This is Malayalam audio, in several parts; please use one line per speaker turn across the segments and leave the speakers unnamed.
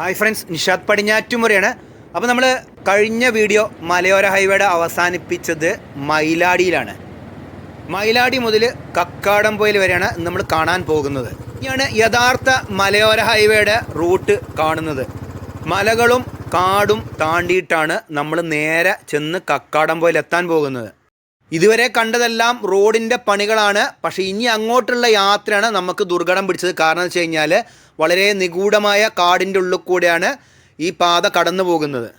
ഹായ് ഫ്രണ്ട്സ് നിഷാദ് പടിഞ്ഞാറ്റുമുറയാണ് അപ്പോൾ നമ്മൾ കഴിഞ്ഞ വീഡിയോ മലയോര ഹൈവേയുടെ അവസാനിപ്പിച്ചത് മൈലാടിയിലാണ് മൈലാടി മുതൽ കക്കാടംപൊയിൽ വരെയാണ് നമ്മൾ കാണാൻ പോകുന്നത്. ഇനിയാണ് യഥാർത്ഥ മലയോര ഹൈവേയുടെ റൂട്ട് കാണുന്നത്. മലകളും കാടും താണ്ടിയിട്ടാണ് നമ്മൾ നേരെ ചെന്ന് കക്കാടംപൊയിൽ എത്താൻ പോകുന്നത്. ഇതുവരെ കണ്ടതെല്ലാം റോഡിന്റെ പണികളാണ്. പക്ഷേ ഇനി അങ്ങോട്ടുള്ള യാത്രയാണ് നമുക്ക് ദുർഘടം പിടിച്ചത്. കാരണം എന്ന് വെച്ച് കഴിഞ്ഞാൽ വളരെ നിഗൂഢമായ കാടിന്റെ ഉള്ളിൽ കൂടെയാണ് ഈ പാത കടന്നു പോകുന്നത്.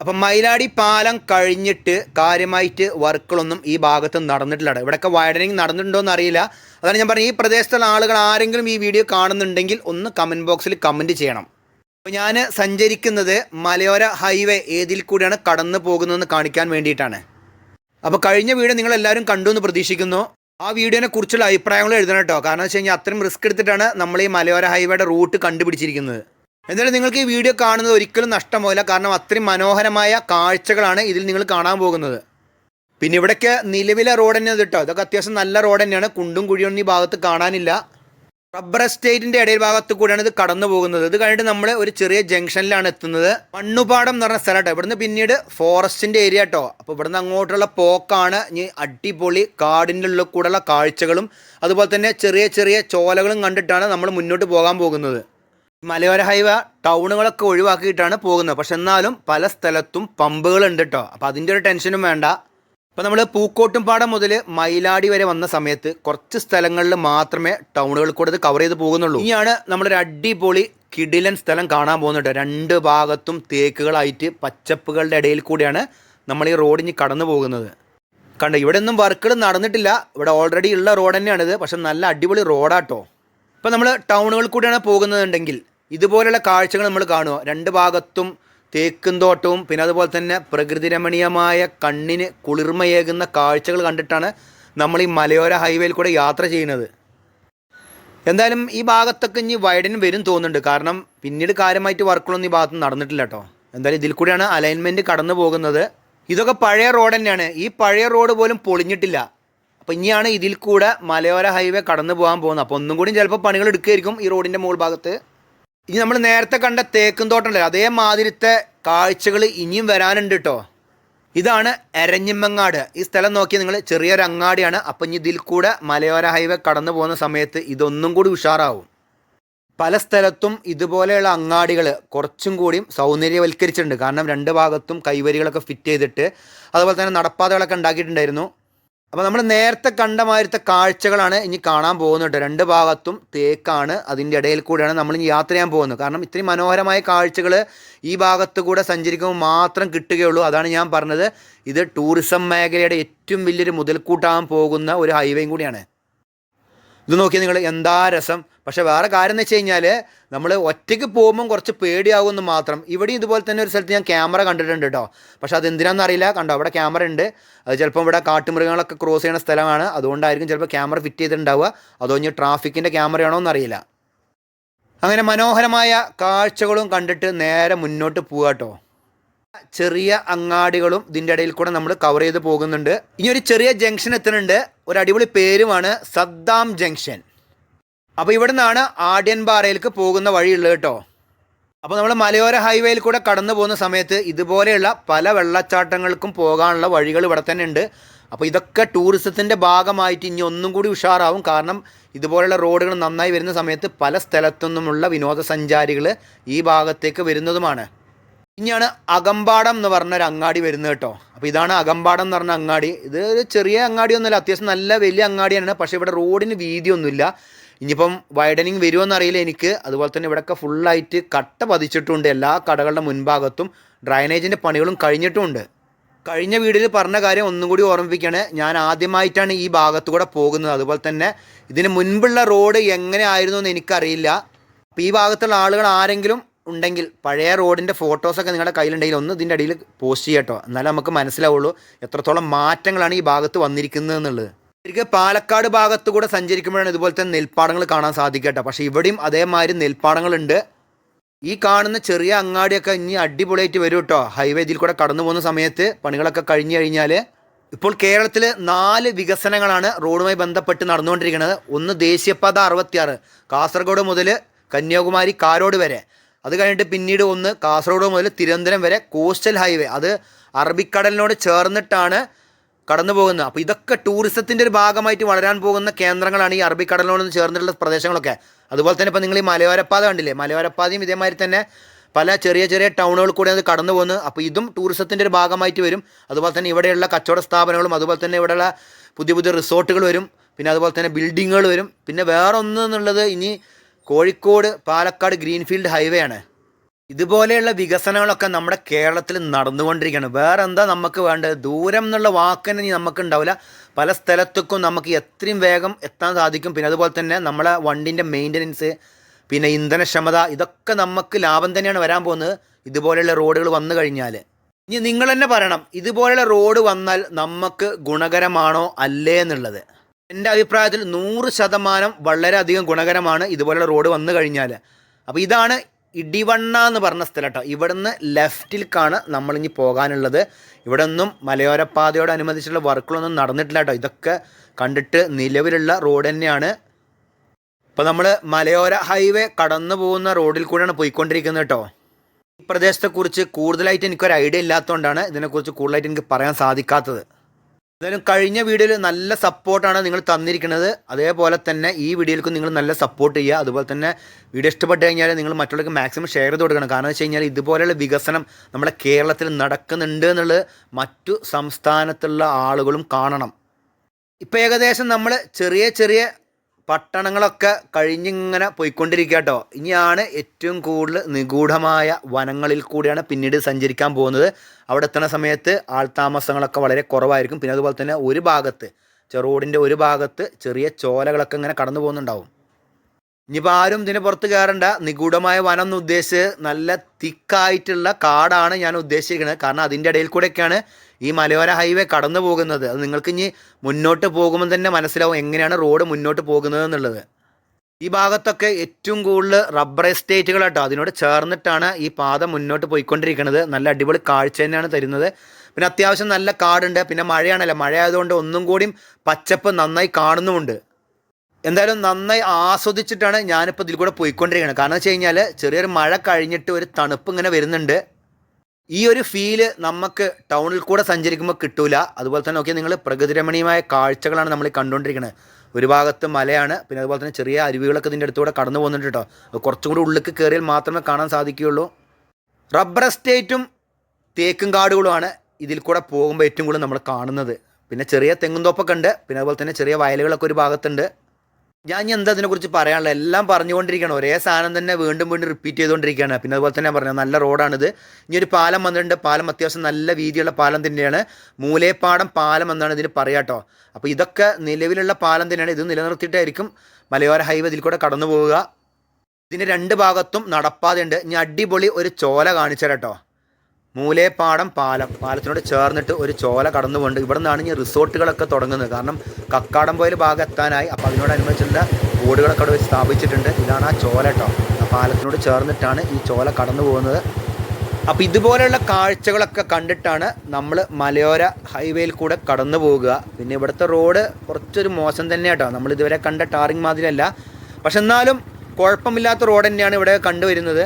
അപ്പം മയിലാടി പാലം കഴിഞ്ഞിട്ട് കാര്യമായിട്ട് വർക്കുകളൊന്നും ഈ ഭാഗത്ത് നടന്നിട്ടില്ല. ഇവിടെയൊക്കെ വൈഡനിങ് നടന്നിട്ടുണ്ടോ എന്ന് അറിയില്ല അതാണ് ഞാൻ പറഞ്ഞത്. ഈ പ്രദേശത്തുള്ള ആളുകൾ ആരെങ്കിലും ഈ വീഡിയോ കാണുന്നുണ്ടെങ്കിൽ ഒന്ന് കമന്റ് ബോക്സിൽ കമന്റ് ചെയ്യണം. അപ്പോൾ ഞാൻ സഞ്ചരിക്കുന്നത് മലയോര ഹൈവേ ഏതിൽ കൂടിയാണ് കടന്നു പോകുന്നതെന്ന് കാണിക്കാൻ വേണ്ടിയിട്ടാണ്. അപ്പോൾ കഴിഞ്ഞ വീഡിയോ നിങ്ങളെല്ലാവരും കണ്ടു എന്ന് പ്രതീക്ഷിക്കുന്നു. ആ വീഡിയോനെ കുറിച്ചുള്ള അഭിപ്രായങ്ങൾ എഴുതണം കേട്ടോ. കാരണം വെച്ച് കഴിഞ്ഞാൽ അത്രയും റിസ്ക് എടുത്തിട്ടാണ് നമ്മൾ ഈ മലയോര ഹൈവേയുടെ റൂട്ട് കണ്ടുപിടിച്ചിരിക്കുന്നത്. എന്തായാലും നിങ്ങൾക്ക് ഈ വീഡിയോ കാണുന്നത് ഒരിക്കലും നഷ്ടമാവില്ല. കാരണം അത്രയും മനോഹരമായ കാഴ്ചകളാണ് ഇതിൽ നിങ്ങൾ കാണാൻ പോകുന്നത്. പിന്നെ ഇവിടേക്ക് നിലവിലെ റോഡ് തന്നെയാണ് കേട്ടോ. ഇതൊക്കെ അത്യാവശ്യം നല്ല റോഡ് തന്നെയാണ്. കുണ്ടും കുഴിയൊന്നും ഈ ഭാഗത്ത് കാണാനില്ല. റബ്ബർ എസ്റ്റേറ്റിന്റെ ഇടയിൽ ഭാഗത്ത് കൂടിയാണ് ഇത് കടന്നു പോകുന്നത്. ഇത് കഴിഞ്ഞിട്ട് നമ്മൾ ഒരു ചെറിയ ജംഗ്ഷനിലാണ് എത്തുന്നത്. മണ്ണുപാടം എന്ന് പറഞ്ഞ സ്ഥലം കേട്ടോ. ഇവിടുന്ന് പിന്നീട് ഫോറസ്റ്റിന്റെ ഏരിയ കേട്ടോ. അപ്പോൾ ഇവിടുന്ന് അങ്ങോട്ടുള്ള പോക്കാണ് ഇനി അടിപൊളി കാടിന്റെ ഉള്ളിൽ കൂടെയുള്ള കാഴ്ചകളും അതുപോലെ തന്നെ ചെറിയ ചെറിയ ചോലകളും കണ്ടിട്ടാണ് നമ്മൾ മുന്നോട്ട് പോകാൻ പോകുന്നത്. മലയോര ഹൈവേ ടൗണുകളൊക്കെ ഒഴിവാക്കിയിട്ടാണ് പോകുന്നത്. പക്ഷെ എന്നാലും പല സ്ഥലത്തും പമ്പുകളുണ്ട് കേട്ടോ. അപ്പോൾ അതിന്റെ ഒരു ടെൻഷനും വേണ്ട. അപ്പോൾ നമ്മൾ പൂക്കോട്ടുംപാടം മുതൽ മയിലാടി വരെ വന്ന സമയത്ത് കുറച്ച് സ്ഥലങ്ങളിൽ മാത്രമേ ടൗണുകളിൽ കൂടെ കവർ ചെയ്ത് പോകുന്നുള്ളൂ. ഇനിയാണ് നമ്മളൊരു അടിപൊളി കിടിലൻ സ്ഥലം കാണാൻ പോകുന്നുണ്ട് രണ്ട് ഭാഗത്തും തേക്കുകളായിട്ട് പച്ചപ്പുകളുടെ ഇടയിൽ കൂടിയാണ് നമ്മൾ ഈ റോഡിന് കടന്നു പോകുന്നത്. കണ്ട ഇവിടെ ഒന്നും വർക്കുകൾ നടന്നിട്ടില്ല. ഇവിടെ ഓൾറെഡി ഉള്ള റോഡ് തന്നെയാണിത് പക്ഷെ നല്ല അടിപൊളി റോഡാട്ടോ ഇപ്പം നമ്മൾ ടൗണുകളിൽ കൂടിയാണ് പോകുന്നതുണ്ടെങ്കിൽ ഇതുപോലെയുള്ള കാഴ്ചകൾ നമ്മൾ കാണുക. രണ്ട് ഭാഗത്തും തേക്കും തോട്ടവും പിന്നെ അതുപോലെ തന്നെ പ്രകൃതി രമണീയമായ കണ്ണിന് കുളിർമയേകുന്ന കാഴ്ചകൾ കണ്ടിട്ടാണ് നമ്മൾ ഈ മലയോര ഹൈവേയിൽ കൂടെ യാത്ര ചെയ്യുന്നത്. എന്തായാലും ഈ ഭാഗത്തൊക്കെ ഇനി വൈഡനും വരും തോന്നുന്നുണ്ട്. കാരണം പിന്നീട് കാര്യമായിട്ട് വർക്കുകളൊന്നും ഈ ഭാഗത്ത് നടന്നിട്ടില്ല കേട്ടോ. എന്തായാലും ഇതിൽ കൂടെയാണ് അലൈൻമെന്റ് കടന്നു പോകുന്നത്. ഇതൊക്കെ പഴയ റോഡ് തന്നെയാണ്. ഈ പഴയ റോഡ് പോലും പൊളിഞ്ഞിട്ടില്ല. അപ്പോൾ ഇനിയാണ് ഇതിൽ കൂടെ മലയോര ഹൈവേ കടന്നു പോകാൻ പോകുന്നത്. അപ്പോൾ ഒന്നും കൂടി ചിലപ്പോൾ പണികൾ എടുക്കുകയായിരിക്കും ഈ റോഡിന്റെ മുകൾ ഭാഗത്ത്. ഇനി നമ്മൾ നേരത്തെ കണ്ട തേക്കും തോട്ടമല്ലേ അതേമാതിരിത്തെ കാഴ്ചകൾ ഇനിയും വരാനുണ്ട് കേട്ടോ ഇതാണ് എരഞ്ഞിമ്മങ്ങാട്. ഈ സ്ഥലം നോക്കി നിങ്ങൾ ചെറിയൊരു അങ്ങാടിയാണ്. അപ്പം ഇതിൽ കൂടെ മലയോര ഹൈവേ കടന്നു പോകുന്ന സമയത്ത് ഇതൊന്നും കൂടി ഉഷാറാവും. പല സ്ഥലത്തും ഇതുപോലെയുള്ള അങ്ങാടികൾ കുറച്ചും കൂടിയും സൗന്ദര്യവൽക്കരിച്ചിട്ടുണ്ട്. കാരണം രണ്ട് ഭാഗത്തും കൈവരികളൊക്കെ ഫിറ്റ് ചെയ്തിട്ട് അതുപോലെ തന്നെ നടപ്പാതകളൊക്കെ ഉണ്ടാക്കിയിട്ടുണ്ടായിരുന്നു. അപ്പോൾ നമ്മൾ നേരത്തെ കണ്ട മാതിരത്തെ കാഴ്ചകളാണ് ഇനി കാണാൻ പോകുന്നത് രണ്ട് ഭാഗത്തും തേക്കാണ്. അതിന്റെ ഇടയിൽ കൂടെയാണ് നമ്മൾ ഇനി യാത്ര ചെയ്യാൻ പോകുന്നത്. കാരണം ഇത്രയും മനോഹരമായ കാഴ്ചകൾ ഈ ഭാഗത്ത് കൂടെ സഞ്ചരിക്കുമ്പോൾ മാത്രം കിട്ടുകയുള്ളൂ. അതാണ് ഞാൻ പറഞ്ഞത്. ഇത് ടൂറിസം മേഖലയുടെ ഏറ്റവും വലിയൊരു മുതൽക്കൂട്ടാകാൻ പോകുന്ന ഒരു ഹൈവേയും കൂടിയാണ്. ഇത് നോക്കി നിങ്ങൾ എന്താ രസം? പക്ഷേ വേറെ കാര്യം എന്ന് വെച്ച് കഴിഞ്ഞാൽ നമ്മൾ ഒറ്റയ്ക്ക് പോകുമ്പം കുറച്ച് പേടിയാകുമെന്ന് മാത്രം. ഇവിടെയും ഇതുപോലെ തന്നെ ഒരു സ്ഥലത്ത് ഞാൻ ക്യാമറ കണ്ടിട്ടുണ്ട് കേട്ടോ. പക്ഷേ അത് എന്തിനാണെന്ന് അറിയില്ല. കണ്ടോ അവിടെ ക്യാമറ ഉണ്ട്. അത് ചിലപ്പോൾ ഇവിടെ കാട്ടുമൃഗങ്ങളൊക്കെ ക്രോസ് ചെയ്യുന്ന സ്ഥലമാണ്. അതുകൊണ്ടായിരിക്കും ചിലപ്പോൾ ക്യാമറ ഫിറ്റ് ചെയ്തിട്ടുണ്ടാവുക. അതോ ഇനി ട്രാഫിക്കിന്റെ ക്യാമറയാണോ എന്നറിയില്ല അങ്ങനെ മനോഹരമായ കാഴ്ചകളും കണ്ടിട്ട് നേരെ മുന്നോട്ട് പോവുക കേട്ടോ. ചെറിയ അങ്ങാടികളും ഇതിന്റെ ഇടയിൽ കൂടെ നമ്മൾ കവർ ചെയ്ത് പോകുന്നുണ്ട്. ഇനി ഒരു ചെറിയ ജംഗ്ഷൻ എത്തുന്നുണ്ട്. ഒരു അടിപൊളി പേരുമാണ് സദ്ദാം ജംഗ്ഷൻ അപ്പോൾ ഇവിടെ നിന്നാണ് ആഡ്യൻപാറയിലേക്ക് പോകുന്ന വഴിയുള്ളത് കേട്ടോ. അപ്പോൾ നമ്മൾ മലയോര ഹൈവേയിൽ കൂടെ കടന്നു പോകുന്ന സമയത്ത് ഇതുപോലെയുള്ള പല വെള്ളച്ചാട്ടങ്ങൾക്കും പോകാനുള്ള വഴികൾ ഇവിടെ തന്നെ ഉണ്ട്. അപ്പോൾ ഇതൊക്കെ ടൂറിസത്തിന്റെ ഭാഗമായിട്ട് ഇനി ഒന്നും കൂടി ഉഷാറാവും. കാരണം ഇതുപോലെയുള്ള റോഡുകൾ നന്നായി വരുന്ന സമയത്ത് പല സ്ഥലത്തു നിന്നുമുള്ള വിനോദസഞ്ചാരികൾ ഈ ഭാഗത്തേക്ക് വരുന്നതുമാണ്. ഇനിയാണ് അകമ്പാടം എന്ന് പറഞ്ഞ ഒരു അങ്ങാടി വരുന്നത് കേട്ടോ. അപ്പോൾ ഇതാണ് അകമ്പാടം എന്ന് പറഞ്ഞ അങ്ങാടി. ഇത് ഒരു ചെറിയ അങ്ങാടിയൊന്നുമല്ല അത്യാവശ്യം നല്ല വലിയ അങ്ങാടിയാണ് പക്ഷേ ഇവിടെ റോഡിന് വീതിയൊന്നുമില്ല. ഇനിയിപ്പം വൈഡനിങ് വരുമോ അറിയില്ല എനിക്ക്. അതുപോലെ തന്നെ ഇവിടെയൊക്കെ ഫുള്ളായിട്ട് കട്ട പതിച്ചിട്ടുണ്ട് എല്ലാ കടകളുടെ മുൻഭാഗത്തും. ഡ്രൈനേജിന്റെ പണികളും കഴിഞ്ഞിട്ടുമുണ്ട് കഴിഞ്ഞ വീഡിയോയിൽ പറഞ്ഞ കാര്യം ഒന്നും കൂടി ഓർമ്മിപ്പിക്കുകയാണ്. ഞാൻ ആദ്യമായിട്ടാണ് ഈ ഭാഗത്തു കൂടെ പോകുന്നത്. അതുപോലെ തന്നെ ഇതിന് മുൻപുള്ള റോഡ് എങ്ങനെ ആയിരുന്നു എന്ന് എനിക്കറിയില്ല. അപ്പോൾ ഈ ഭാഗത്തുള്ള ആളുകൾ ആരെങ്കിലും ഉണ്ടെങ്കിൽ പഴയ റോഡിന്റെ ഫോട്ടോസൊക്കെ നിങ്ങളുടെ കയ്യിലുണ്ടെങ്കിൽ ഒന്ന് ഇതിന്റെ അടിയിൽ പോസ്റ്റ് ചെയ്യട്ടോ എന്നാലേ നമുക്ക് മനസ്സിലാവുള്ളൂ എത്രത്തോളം മാറ്റങ്ങളാണ് ഈ ഭാഗത്ത് വന്നിരിക്കുന്നത് എന്നുള്ളത്. ശരിക്കും പാലക്കാട് ഭാഗത്ത് കൂടെ സഞ്ചരിക്കുമ്പോഴാണ് ഇതുപോലത്തെ നെൽപ്പാടങ്ങൾ കാണാൻ സാധിക്കട്ടെ പക്ഷേ ഇവിടെയും അതേമാതിരി നെൽപ്പാടങ്ങളുണ്ട്. ഈ കാണുന്ന ചെറിയ അങ്ങാടിയൊക്കെ ഇനി അടിപൊളിയായിട്ട് വരും കേട്ടോ. ഹൈവേ ഇതിൽ കൂടെ കടന്നു പോകുന്ന സമയത്ത് പണികളൊക്കെ കഴിഞ്ഞു കഴിഞ്ഞാൽ ഇപ്പോൾ കേരളത്തിൽ നാല് വികസനങ്ങളാണ് റോഡുമായി ബന്ധപ്പെട്ട് നടന്നുകൊണ്ടിരിക്കുന്നത്. ഒന്ന് ദേശീയപാത അറുപത്തിയാറ് കാസർഗോഡ് മുതൽ കന്യാകുമാരി കാരോട് വരെ. അത് കഴിഞ്ഞിട്ട് പിന്നീട് ഒന്ന് കാസർഗോഡ് മുതൽ തിരുവനന്തപുരം വരെ കോസ്റ്റൽ ഹൈവേ അത് അറബിക്കടലിനോട് ചേർന്നിട്ടാണ് കടന്നു പോകുന്നത്. അപ്പോൾ ഇതൊക്കെ ടൂറിസത്തിന്റെ ഒരു ഭാഗമായിട്ട് വളരാൻ പോകുന്ന കേന്ദ്രങ്ങളാണ് ഈ അറബിക്കടലിനോട് ചേർന്നിട്ടുള്ള പ്രദേശങ്ങളൊക്കെ. അതുപോലെ തന്നെ ഇപ്പോൾ നിങ്ങൾ ഈ മലയോരപ്പാത കണ്ടില്ലേ? മലയോരപ്പാതയും ഇതേമാതിരി തന്നെ പല ചെറിയ ചെറിയ ടൗണുകൾ കൂടെ അത് കടന്നു പോകുന്നു. അപ്പോൾ ഇതും ടൂറിസത്തിന്റെ ഒരു ഭാഗമായിട്ട് വരും. അതുപോലെ തന്നെ ഇവിടെയുള്ള കച്ചവട സ്ഥാപനങ്ങളും അതുപോലെ തന്നെ ഇവിടെയുള്ള പുതിയ പുതിയ റിസോർട്ടുകൾ വരും. പിന്നെ അതുപോലെ തന്നെ ബിൽഡിങ്ങുകൾ വരും. പിന്നെ വേറെ ഇനി കോഴിക്കോട് പാലക്കാട് ഗ്രീൻഫീൽഡ് ഹൈവേ ആണ്. ഇതുപോലെയുള്ള വികസനങ്ങളൊക്കെ നമ്മുടെ കേരളത്തിൽ നടന്നുകൊണ്ടിരിക്കുകയാണ്. വേറെ എന്താ നമുക്ക് വേണ്ടത്? ദൂരം എന്നുള്ള വാക്കിന് ഇനി നമുക്ക് ഉണ്ടാവില്ല പല സ്ഥലത്തേക്കും നമുക്ക് എത്രയും വേഗം എത്താൻ സാധിക്കും. പിന്നെ അതുപോലെ തന്നെ നമ്മളെ വണ്ടിന്റെ മെയിന്റനൻസ് പിന്നെ ഇന്ധനക്ഷമത ഇതൊക്കെ നമുക്ക് ലാഭം തന്നെയാണ് വരാൻ പോകുന്നത് ഇതുപോലെയുള്ള റോഡുകൾ വന്നു കഴിഞ്ഞാൽ. ഇനി നിങ്ങൾ തന്നെ പറയണം ഇതുപോലെയുള്ള റോഡ് വന്നാൽ നമുക്ക് ഗുണകരമാണോ അല്ലേ എന്നുള്ളത്? എന്റെ അഭിപ്രായത്തിൽ നൂറ് ശതമാനം വളരെയധികം ഗുണകരമാണ് ഇതുപോലുള്ള റോഡ് വന്നു കഴിഞ്ഞാൽ അപ്പോൾ ഇതാണ് ഇടിവണ്ണ എന്ന് പറഞ്ഞ സ്ഥലം കേട്ടോ ഇവിടുന്ന് ലെഫ്റ്റിലേക്കാണ് നമ്മളിനി പോകാനുള്ളത്. ഇവിടെ ഒന്നും മലയോരപ്പാതയോടനുബന്ധിച്ചുള്ള വർക്കുകളൊന്നും നടന്നിട്ടില്ല കേട്ടോ ഇതൊക്കെ കണ്ടിട്ട് നിലവിലുള്ള റോഡ് തന്നെയാണ്. ഇപ്പോൾ നമ്മൾ മലയോര ഹൈവേ കടന്നു പോകുന്ന റോഡിൽ കൂടെയാണ് പോയിക്കൊണ്ടിരിക്കുന്നത് കേട്ടോ ഈ പ്രദേശത്തെക്കുറിച്ച് കൂടുതലായിട്ട് എനിക്കൊരു ഐഡിയ ഇല്ലാത്തതുകൊണ്ടാണ് ഇതിനെക്കുറിച്ച് കൂടുതലായിട്ട് എനിക്ക് പറയാൻ സാധിക്കാത്തത്. എന്തായാലും കഴിഞ്ഞ വീഡിയോയിൽ നല്ല സപ്പോർട്ടാണ് നിങ്ങൾ തന്നിരിക്കുന്നത്. അതേപോലെ തന്നെ ഈ വീഡിയോയിലേക്ക് നിങ്ങൾ നല്ല സപ്പോർട്ട് ചെയ്യുക. അതുപോലെ തന്നെ വീഡിയോ ഇഷ്ടപ്പെട്ട് കഴിഞ്ഞാൽ നിങ്ങൾ മറ്റുള്ളവർക്ക് മാക്സിമം ഷെയർ ചെയ്ത് കൊടുക്കണം. കാരണം വെച്ച് കഴിഞ്ഞാൽ ഇതുപോലെയുള്ള വികസനം നമ്മുടെ കേരളത്തിൽ നടക്കുന്നുണ്ട് എന്നുള്ളത് മറ്റു സംസ്ഥാനത്തുള്ള ആളുകളും കാണണം. ഇപ്പോൾ ഏകദേശം നമ്മൾ ചെറിയ ചെറിയ പട്ടണങ്ങളൊക്കെ കഴിഞ്ഞിങ്ങനെ പോയിക്കൊണ്ടിരിക്കുക കേട്ടോ ഇനിയാണ് ഏറ്റവും കൂടുതൽ നിഗൂഢമായ വനങ്ങളിൽ കൂടിയാണ് പിന്നീട് സഞ്ചരിക്കാൻ പോകുന്നത്. അവിടെ എത്തുന്ന സമയത്ത് ആൾതാമസങ്ങളൊക്കെ വളരെ കുറവായിരിക്കും. പിന്നെ അതുപോലെ തന്നെ ഒരു ഭാഗത്ത് ചെറുകോടിന്റെ ഒരു ഭാഗത്ത് ചെറിയ ചോലകളൊക്കെ ഇങ്ങനെ കടന്നു പോകുന്നുണ്ടാവും. ഇനിയിപ്പോൾ ആരും ഇതിന് പുറത്ത് കയറേണ്ട. നിഗൂഢമായ വനം എന്ന് ഉദ്ദേശിച്ച് നല്ല തിക്കായിട്ടുള്ള കാടാണ് ഞാൻ ഉദ്ദേശിക്കുന്നത്. കാരണം അതിന്റെ ഇടയിൽ കൂടെയൊക്കെയാണ് ഈ മലയോര ഹൈവേ കടന്നു പോകുന്നത്. അത് നിങ്ങൾക്ക് ഇനി മുന്നോട്ട് പോകുമ്പോൾ തന്നെ മനസ്സിലാവും എങ്ങനെയാണ് റോഡ് മുന്നോട്ട് പോകുന്നത് എന്നുള്ളത്. ഈ ഭാഗത്തൊക്കെ ഏറ്റവും കൂടുതൽ റബ്ബർ എസ്റ്റേറ്റുകൾ കേട്ടോ. അതിനോട് ചേർന്നിട്ടാണ് ഈ പാത മുന്നോട്ട് പോയിക്കൊണ്ടിരിക്കുന്നത്. നല്ല അടിപൊളി കാഴ്ച തന്നെയാണ് തരുന്നത്. പിന്നെ അത്യാവശ്യം നല്ല കാടുണ്ട്. പിന്നെ മഴയാണല്ലോ. മഴ ആയതുകൊണ്ട് ഒന്നും കൂടിയും പച്ചപ്പ് നന്നായി കാണുന്നുമുണ്ട്. എന്തായാലും നന്നായി ആസ്വദിച്ചിട്ടാണ് ഞാനിപ്പോൾ ഇതിൽ കൂടെ പോയിക്കൊണ്ടിരിക്കുന്നത്. കാരണം വെച്ച് കഴിഞ്ഞാൽ ചെറിയൊരു മഴ കഴിഞ്ഞിട്ട് ഒരു തണുപ്പ് ഇങ്ങനെ വരുന്നുണ്ട്. ഈ ഒരു ഫീൽ നമുക്ക് ടൗണിൽ കൂടെ സഞ്ചരിക്കുമ്പോൾ കിട്ടൂല. അതുപോലെ തന്നെ ഓക്കെ നിങ്ങൾ പ്രകൃതിരമണീയമായ കാഴ്ചകളാണ് നമ്മൾ കണ്ടുകൊണ്ടിരിക്കുന്നത് ഒരു ഭാഗത്ത് മലയാണ് പിന്നെ അതുപോലെ തന്നെ ചെറിയ അരുവികളൊക്കെ ഇതിന്റെ അടുത്തൂടെ കടന്നു പോകുന്നുണ്ട് കേട്ടോ കുറച്ചും കൂടി ഉള്ളിലേക്ക് കയറിയാൽ മാത്രമേ കാണാൻ സാധിക്കുകയുള്ളൂ. റബ്ബർ എസ്റ്റേറ്റും തേക്കും കാടുകളുമാണ് ഇതിൽ കൂടെ പോകുമ്പോൾ ഏറ്റവും കൂടുതൽ നമ്മൾ കാണുന്നത്. പിന്നെ ചെറിയ തെങ്ങും തോപ്പൊക്കെ ഉണ്ട്. പിന്നെ അതുപോലെ തന്നെ ചെറിയ വയലുകളൊക്കെ ഒരു ഭാഗത്തുണ്ട്. ഞാൻ ഇനി എന്താ അതിനെക്കുറിച്ച് പറയാനുള്ളത്? എല്ലാം പറഞ്ഞുകൊണ്ടിരിക്കുകയാണ്. ഒരേ സാധനം തന്നെ വീണ്ടും വീണ്ടും റിപ്പീറ്റ് ചെയ്തുകൊണ്ടിരിക്കുകയാണ്. പിന്നെ അതുപോലെ തന്നെ പറഞ്ഞു നല്ല റോഡാണിത്. ഇനി ഒരു പാലം വന്നിട്ടുണ്ട്. പാലം അത്യാവശ്യം നല്ല വീതിയുള്ള പാലം തന്നെയാണ്. മൂലേപ്പാടം പാലം എന്നാണ് ഇതിന് പറയാട്ടോ അപ്പോൾ ഇതൊക്കെ നിലവിലുള്ള പാലം തന്നെയാണ്. ഇത് നിലനിർത്തിയിട്ടായിരിക്കും മലയോര ഹൈവേ ഇതിൽ കൂടെ കടന്നു പോവുക രണ്ട് ഭാഗത്തും നടപ്പാതയുണ്ട്. ഇനി അടിപൊളി ഒരു ചോല കാണിച്ചു കേട്ടോ മൂലേപ്പാടം പാലം. പാലത്തിനോട് ചേർന്നിട്ട് ഒരു ചോല കടന്നു കൊണ്ട് ഇവിടെ നിന്നാണ് ഇനി റിസോർട്ടുകളൊക്കെ തുടങ്ങുന്നത്. കാരണം കക്കാടംപോയിൽ ഭാഗം എത്താനായി അപ്പോൾ അതിനോടനുബന്ധിച്ചുള്ള ബോർഡുകളൊക്കെ അവിടെ സ്ഥാപിച്ചിട്ടുണ്ട്. ഇതാണ് ആ ചോല കേട്ടോ ആ പാലത്തിനോട് ചേർന്നിട്ടാണ് ഈ ചോല കടന്നു പോകുന്നത്. അപ്പോൾ ഇതുപോലെയുള്ള കാഴ്ചകളൊക്കെ കണ്ടിട്ടാണ് നമ്മൾ മലയോര ഹൈവേയിൽ കൂടെ കടന്നു പോവുക പിന്നെ ഇവിടുത്തെ റോഡ് കുറച്ചൊരു മോശം തന്നെ കേട്ടോ നമ്മൾ ഇതുവരെ കണ്ട ടാറിങ് മാതിരിയല്ല. പക്ഷെ എന്നാലും കുഴപ്പമില്ലാത്ത റോഡ് തന്നെയാണ് ഇവിടെ കണ്ടുവരുന്നത്.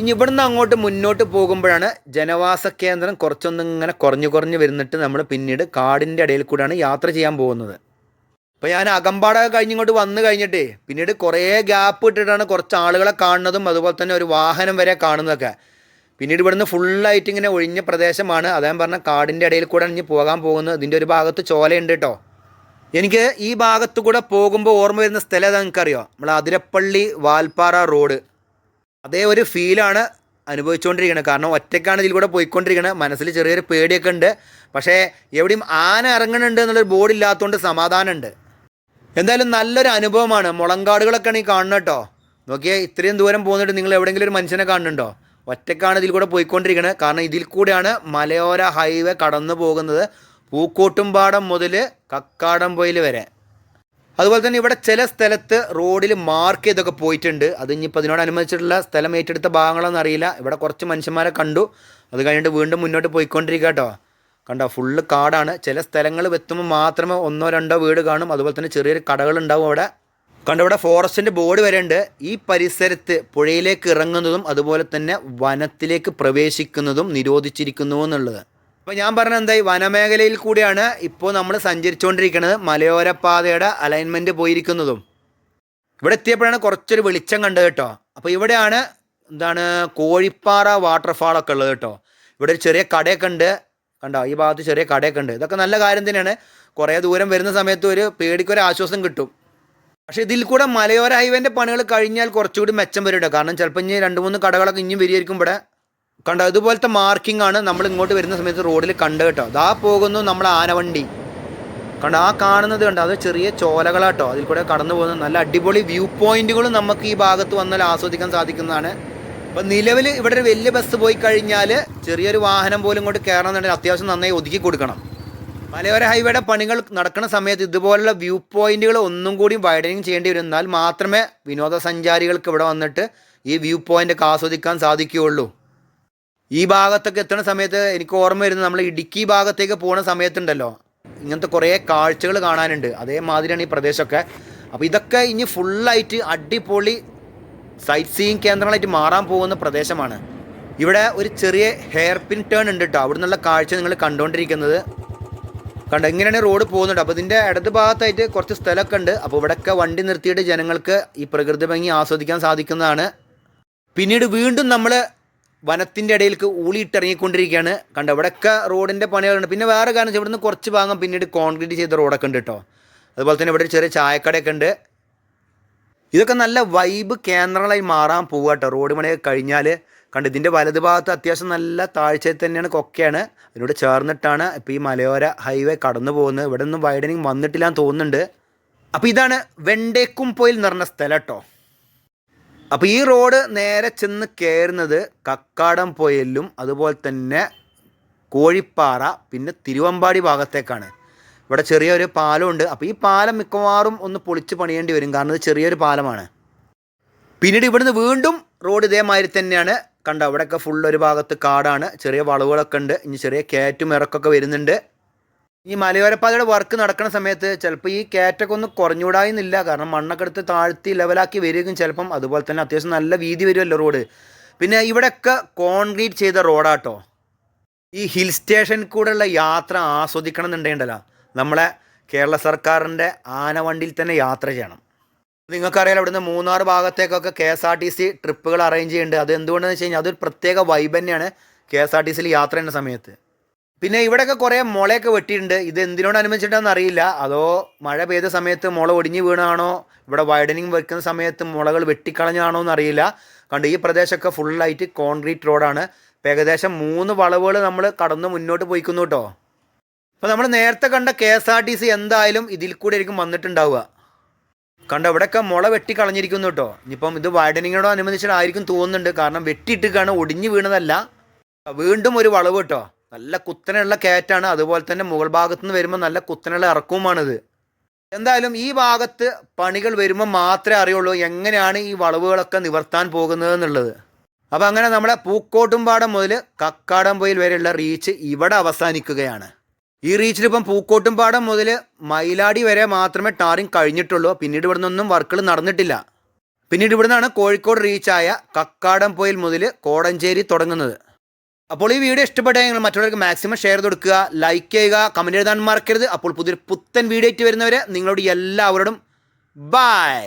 ഇനി ഇവിടുന്ന് അങ്ങോട്ട് മുന്നോട്ട് പോകുമ്പോഴാണ് ജനവാസ കേന്ദ്രം കുറച്ചൊന്നിങ്ങനെ കുറഞ്ഞു കുറഞ്ഞു വരുന്നിട്ട് നമ്മൾ പിന്നീട് കാടിന്റെ ഇടയിൽ കൂടെയാണ് യാത്ര ചെയ്യാൻ പോകുന്നത്. അപ്പോൾ ഞാൻ അകമ്പാടൊക്കെ കഴിഞ്ഞിങ്ങോട്ട് വന്നു കഴിഞ്ഞിട്ട് പിന്നീട് കുറേ ഗ്യാപ്പ് ഇട്ടിട്ടാണ് കുറച്ച് ആളുകളെ കാണുന്നതും അതുപോലെ തന്നെ ഒരു വാഹനം വരെ കാണുന്നതൊക്കെ. പിന്നീട് ഇവിടുന്ന് ഫുള്ളായിട്ട് ഇങ്ങനെ ഒഴിഞ്ഞ പ്രദേശമാണ്. അദ്ദേഹം പറഞ്ഞ കാടിന്റെ ഇടയിൽ കൂടെ ഇനി പോകാൻ പോകുന്നത്. ഇതിന്റെ ഒരു ഭാഗത്ത് ചോലയുണ്ട് കേട്ടോ എനിക്ക് ഈ ഭാഗത്തു കൂടെ പോകുമ്പോൾ ഓർമ്മ വരുന്ന സ്ഥലം ഏതാ നിങ്ങൾക്കറിയോ നമ്മൾ അതിരപ്പള്ളി വാൽപ്പാറ റോഡ്. അതേ ഒരു ഫീലാണ് അനുഭവിച്ചുകൊണ്ടിരിക്കുന്നത് കാരണം ഒറ്റയ്ക്കാണ് ഇതിൽ കൂടെ പോയിക്കൊണ്ടിരിക്കുന്നത് മനസ്സിൽ ചെറിയൊരു പേടിയൊക്കെ ഉണ്ട്. പക്ഷേ എവിടെയും ആന ഇറങ്ങുന്നുണ്ട് എന്നുള്ളൊരു ബോർഡ് ഇല്ലാത്തതുകൊണ്ട് സമാധാനമുണ്ട്. എന്തായാലും നല്ലൊരു അനുഭവമാണ്. മുളങ്കാടുകളൊക്കെയാണ് ഈ കാണുന്നത് കേട്ടോ. നോക്കിയാൽ ഇത്രയും ദൂരം പോകുന്നിട്ട് നിങ്ങൾ എവിടെയെങ്കിലും ഒരു മനുഷ്യനെ കാണുന്നുണ്ടോ? ഒറ്റക്കാണ് ഇതിൽ കൂടെ പോയിക്കൊണ്ടിരിക്കുന്നത് കാരണം ഇതിൽ കൂടെയാണ് മലയോര ഹൈവേ കടന്നു പോകുന്നത് പൂക്കോട്ടുംപാടം മുതൽ കക്കാടംപൊയിൽ വരെ. അതുപോലെ തന്നെ ഇവിടെ ചില സ്ഥലത്ത് റോഡിൽ മാർക്ക് ചെയ്തൊക്കെ പോയിട്ടുണ്ട്. അത് ഇനിയിപ്പോൾ അതിനോടനുബന്ധിച്ചിട്ടുള്ള സ്ഥലം ഏറ്റെടുത്ത ഭാഗങ്ങളൊന്നും അറിയില്ല. ഇവിടെ കുറച്ച് മനുഷ്യന്മാരെ കണ്ടു. അത് കഴിഞ്ഞിട്ട് വീണ്ടും മുന്നോട്ട് പോയിക്കൊണ്ടിരിക്കുക കേട്ടോ. കണ്ടോ ഫുള്ള് കാടാണ്. ചില സ്ഥലങ്ങൾ എത്തുമ്പോൾ മാത്രമേ ഒന്നോ രണ്ടോ വീട് കാണും. അതുപോലെ തന്നെ ചെറിയൊരു കടകളുണ്ടാവും അവിടെ. കണ്ടോ ഇവിടെ ഫോറസ്റ്റിന്റെ ബോർഡ് വരെയുണ്ട് ഈ പരിസരത്ത് പുഴയിലേക്ക് ഇറങ്ങുന്നതും അതുപോലെ തന്നെ വനത്തിലേക്ക് പ്രവേശിക്കുന്നതും നിരോധിച്ചിരിക്കുന്നു എന്നുള്ളത്. അപ്പോൾ ഞാൻ പറഞ്ഞ എന്താ ഈ വനമേഖലയിൽ കൂടിയാണ് ഇപ്പോൾ നമ്മൾ സഞ്ചരിച്ചുകൊണ്ടിരിക്കുന്നത് മലയോര പാതയുടെ അലൈൻമെന്റ് പോയിരിക്കുന്നതും. ഇവിടെ എത്തിയപ്പോഴാണ് കുറച്ചൊരു വെളിച്ചം കണ്ടത് കേട്ടോ. അപ്പോൾ ഇവിടെയാണ് എന്താണ് കോഴിപ്പാറ വാട്ടർഫാളൊക്കെ ഉള്ളത് കേട്ടോ. ഇവിടെ ഒരു ചെറിയ കടയൊക്കെ ഉണ്ട്. കണ്ടോ? ഈ ഭാഗത്ത് ചെറിയ കടയൊക്കെ ഉണ്ട്. ഇതൊക്കെ നല്ല കാര്യം തന്നെയാണ്. കുറേ ദൂരം വരുന്ന സമയത്ത് ഒരു പേടിക്കൊരു ആശ്വാസം കിട്ടും. പക്ഷേ ഇതിൽ കൂടെ മലയോര ഹൈവേന്റെ പണികൾ കഴിഞ്ഞാൽ കുറച്ചുകൂടി മെച്ചം വരും കേട്ടോ. കാരണം ചിലപ്പോൾ ഇനി രണ്ട് മൂന്ന് കടകളൊക്കെ ഇനിയും വരികയായിരിക്കും ഇവിടെ. കണ്ടോ ഇതുപോലത്തെ മാർക്കിംഗ് ആണ് നമ്മൾ ഇങ്ങോട്ട് വരുന്ന സമയത്ത് റോഡിൽ കണ്ടു കേട്ടോ. ദാ പോകുന്നു നമ്മളെ ആനവണ്ടി. കണ്ടോ ആ കാണുന്നത് കണ്ടോ അത് ചെറിയ ചോലകളാട്ടോ. അതിൽ കൂടെ കടന്നു പോകുന്ന. നല്ല അടിപൊളി വ്യൂ പോയിന്റുകളും നമുക്ക് ഈ ഭാഗത്ത് വന്നാൽ ആസ്വദിക്കാൻ സാധിക്കുന്നതാണ്. അപ്പം നിലവിൽ ഇവിടെ ഒരു വലിയ ബസ് പോയി കഴിഞ്ഞാൽ ചെറിയൊരു വാഹനം പോലും ഇങ്ങോട്ട് കയറണമെന്നുണ്ടെങ്കിൽ അത്യാവശ്യം നന്നായി ഒതുക്കി കൊടുക്കണം. മലയോര ഹൈവേയുടെ പണികൾ നടക്കുന്ന സമയത്ത് ഇതുപോലുള്ള വ്യൂ പോയിന്റുകൾ ഒന്നും കൂടി വൈഡനിങ് ചെയ്യേണ്ടി വരും. എന്നാൽ മാത്രമേ വിനോദസഞ്ചാരികൾക്ക് ഇവിടെ വന്നിട്ട് ഈ വ്യൂ പോയിന്റ് ഒക്കെ ആസ്വദിക്കാൻ സാധിക്കുകയുള്ളൂ. ഈ ഭാഗത്തൊക്കെ എത്തുന്ന സമയത്ത് എനിക്ക് ഓർമ്മ വരുന്നത് നമ്മൾ ഇടുക്കി ഭാഗത്തേക്ക് പോകുന്ന സമയത്തുണ്ടല്ലോ. ഇങ്ങനത്തെ കുറേ കാഴ്ചകൾ കാണാനുണ്ട്. അതേമാതിരിയാണ് ഈ പ്രദേശമൊക്കെ. അപ്പോൾ ഇതൊക്കെ ഇനി ഫുള്ളായിട്ട് അടിപൊളി സൈറ്റ് സീയിങ് കേന്ദ്രങ്ങളായിട്ട് മാറാൻ പോകുന്ന പ്രദേശമാണ്. ഇവിടെ ഒരു ചെറിയ ഹെയർ പിൻ ടേൺ ഉണ്ട് കേട്ടോ അവിടെ നിന്നുള്ള കാഴ്ച നിങ്ങൾ കണ്ടുകൊണ്ടിരിക്കുന്നത് കണ്ട? ഇങ്ങനെയാണ് റോഡ് പോകുന്നുണ്ട് അപ്പോൾ ഇതിന്റെ ഇടത് ഭാഗത്തായിട്ട് കുറച്ച് സ്ഥലമൊക്കെ ഉണ്ട്. അപ്പോൾ ഇവിടെയൊക്കെ വണ്ടി നിർത്തിയിട്ട് ജനങ്ങൾക്ക് ഈ പ്രകൃതി ഭംഗി ആസ്വദിക്കാൻ സാധിക്കുന്നതാണ്. പിന്നീട് വീണ്ടും നമ്മൾ വനത്തിന്റെ ഇടയിലേക്ക് ഊളിയിട്ടിറങ്ങിക്കൊണ്ടിരിക്കുകയാണ്. കണ്ടോ ഇവിടെയൊക്കെ റോഡിന്റെ പണികളുണ്ട്. പിന്നെ വേറെ കാരണം ഇവിടുന്ന് കുറച്ച് ഭാഗം പിന്നീട് കോൺക്രീറ്റ് ചെയ്ത റോഡൊക്കെ ഉണ്ട് കേട്ടോ. അതുപോലെ തന്നെ ഇവിടെ ചെറിയ ചായക്കടയൊക്കെ ഉണ്ട്. ഇതൊക്കെ നല്ല വൈബ് കേന്ദ്രങ്ങളായി മാറാൻ പോവുക കേട്ടോ. റോഡ് പണിയൊക്കെ കഴിഞ്ഞാൽ കണ്ട് ഇതിന്റെ വലത് ഭാഗത്ത് അത്യാവശ്യം നല്ല താഴ്ചയിൽ തന്നെയാണ് കൊക്കയാണ്. അതിനോട് ചേർന്നിട്ടാണ് ഇപ്പോൾ ഈ മലയോര ഹൈവേ കടന്നു പോകുന്നത്. ഇവിടെ ഒന്നും വൈഡനിങ് വന്നിട്ടില്ല എന്ന് തോന്നുന്നുണ്ട്. അപ്പോൾ ഇതാണ് വെണ്ടേക്കും പോയിൽ പറഞ്ഞ സ്ഥലം കേട്ടോ. അപ്പോൾ ഈ റോഡ് നേരെ ചെന്ന് കയറുന്നത് കക്കാടം പോയല്ലും അതുപോലെ തന്നെ കോഴിപ്പാറ പിന്നെ തിരുവമ്പാടി ഭാഗത്തേക്കാണ്. ഇവിടെ ചെറിയൊരു പാലമുണ്ട്. അപ്പോൾ ഈ പാലം മിക്കവാറും ഒന്ന് പൊളിച്ച് പണിയേണ്ടി വരും. കാരണം ഇത് ചെറിയൊരു പാലമാണ്. പിന്നീട് ഇവിടുന്ന് വീണ്ടും റോഡ് ഇതേമാതിരി തന്നെയാണ്. കണ്ട അവിടെയൊക്കെ ഫുൾ ഒരു ഭാഗത്ത് കാടാണ്. ചെറിയ വളവുകളൊക്കെ ഉണ്ട്. ഇനി ചെറിയ കയറ്റും ഇറക്കൊക്കെ വരുന്നുണ്ട്. ഈ മലയോരപ്പാതയുടെ വർക്ക് നടക്കുന്ന സമയത്ത് ചിലപ്പോൾ ഈ കയറ്റൊക്കെ ഒന്ന് കുറഞ്ഞുകൂടായെന്നില്ല. കാരണം മണ്ണൊക്കെ എടുത്ത് താഴ്ത്തി ലെവലാക്കി വരികയും ചിലപ്പം അതുപോലെ തന്നെ അത്യാവശ്യം നല്ല വീതി വരുമല്ലോ റോഡ് പിന്നെ ഇവിടെയൊക്കെ കോൺക്രീറ്റ് ചെയ്ത റോഡാട്ടോ ഈ ഹിൽ സ്റ്റേഷൻ കൂടെയുള്ള യാത്ര ആസ്വദിക്കണം എന്നുണ്ടെങ്കിലോ നമ്മളെ കേരള സർക്കാരിന്റെ ആനവണ്ടിയിൽ തന്നെ യാത്ര ചെയ്യണം. നിങ്ങൾക്കറിയാലോ ഇവിടുന്ന് Munnar ഭാഗത്തേക്കൊക്കെ K S R T C ട്രിപ്പുകൾ arrange ചെയ്യുന്നുണ്ട്. അത് എന്തുകൊണ്ടെന്ന് വെച്ച് കഴിഞ്ഞാൽ അതൊരു പ്രത്യേക വൈബ് തന്നെയാണ് കെ എസ് ആർ ടി സിയിൽ യാത്ര ചെയ്യുന്ന സമയത്ത്. പിന്നെ ഇവിടെയൊക്കെ കുറേ മുളയൊക്കെ വെട്ടിയിട്ടുണ്ട്. ഇത് എന്തിനോടനുബന്ധിച്ചിട്ടാണെന്ന് അറിയില്ല. അതോ മഴ പെയ്ത സമയത്ത് മുള ഒടിഞ്ഞു വീണാണോ? ഇവിടെ വൈഡനിങ് വെക്കുന്ന സമയത്ത് മുളകൾ വെട്ടിക്കളഞ്ഞാണോ എന്ന് അറിയില്ല. കണ്ട് ഈ പ്രദേശമൊക്കെ ഫുള്ളായിട്ട് കോൺക്രീറ്റ് റോഡാണ്. ഏകദേശം മൂന്ന് വളവുകൾ നമ്മൾ കടന്ന് മുന്നോട്ട് പോയിക്കുന്നു കേട്ടോ. അപ്പോൾ നമ്മൾ നേരത്തെ കണ്ട K S R T C എന്തായാലും ഇതിൽ കൂടെ ആയിരിക്കും വന്നിട്ടുണ്ടാവുക. കണ്ട ഇവിടെയൊക്കെ മുള വെട്ടിക്കളഞ്ഞിരിക്കുന്നു കേട്ടോ. ഇനിയിപ്പം ഇത് വൈഡനിങ്ങിനോട് അനുബന്ധിച്ചിട്ടായിരിക്കും തോന്നുന്നുണ്ട്. കാരണം വെട്ടിയിട്ടിക്കാണ് ഒടിഞ്ഞു വീണതല്ല. വീണ്ടും ഒരു വളവ് കേട്ടോ. നല്ല കുത്തനെയുള്ള കയറ്റാണ്. അതുപോലെ തന്നെ മുകൾ ഭാഗത്ത് നിന്ന് വരുമ്പോൾ നല്ല കുത്തനെയുള്ള ഇറക്കവുമാണിത്. എന്തായാലും ഈ ഭാഗത്ത് പണികൾ വരുമ്പോൾ മാത്രമേ അറിയുള്ളൂ എങ്ങനെയാണ് ഈ വളവുകളൊക്കെ നിവർത്താൻ പോകുന്നത് എന്നുള്ളത് അപ്പോൾ അങ്ങനെ നമ്മുടെ പൂക്കോട്ടുംപാടം മുതൽ കക്കാടംപൊയിൽ വരെയുള്ള റീച്ച് ഇവിടെ അവസാനിക്കുകയാണ്. ഈ റീച്ചിൽ ഇപ്പം പൂക്കോട്ടുംപാടം മുതൽ മയിലാടി വരെ മാത്രമേ ടാറിങ് കഴിഞ്ഞിട്ടുള്ളൂ. പിന്നീട് ഇവിടെ നിന്നൊന്നും വർക്കുകൾ നടന്നിട്ടില്ല. പിന്നീട് ഇവിടെ നിന്നാണ് കോഴിക്കോട് റീച്ചായ കക്കാടംപൊയിൽ മുതൽ കോടഞ്ചേരി തുടങ്ങുന്നത്. അപ്പോൾ ഈ വീഡിയോ ഇഷ്ടപ്പെട്ടാൽ നിങ്ങൾ മറ്റുള്ളവർക്ക് മാക്സിമം ഷെയർ കൊടുക്കുക ലൈക്ക് ചെയ്യുക കമന്റ് എഴുതാൻ മറക്കരുത്. അപ്പോൾ പുതിയൊരു പുത്തൻ വീഡിയോ ആയിട്ട് വരുന്നവരെ നിങ്ങളോട് എല്ലാവരോടും ബൈ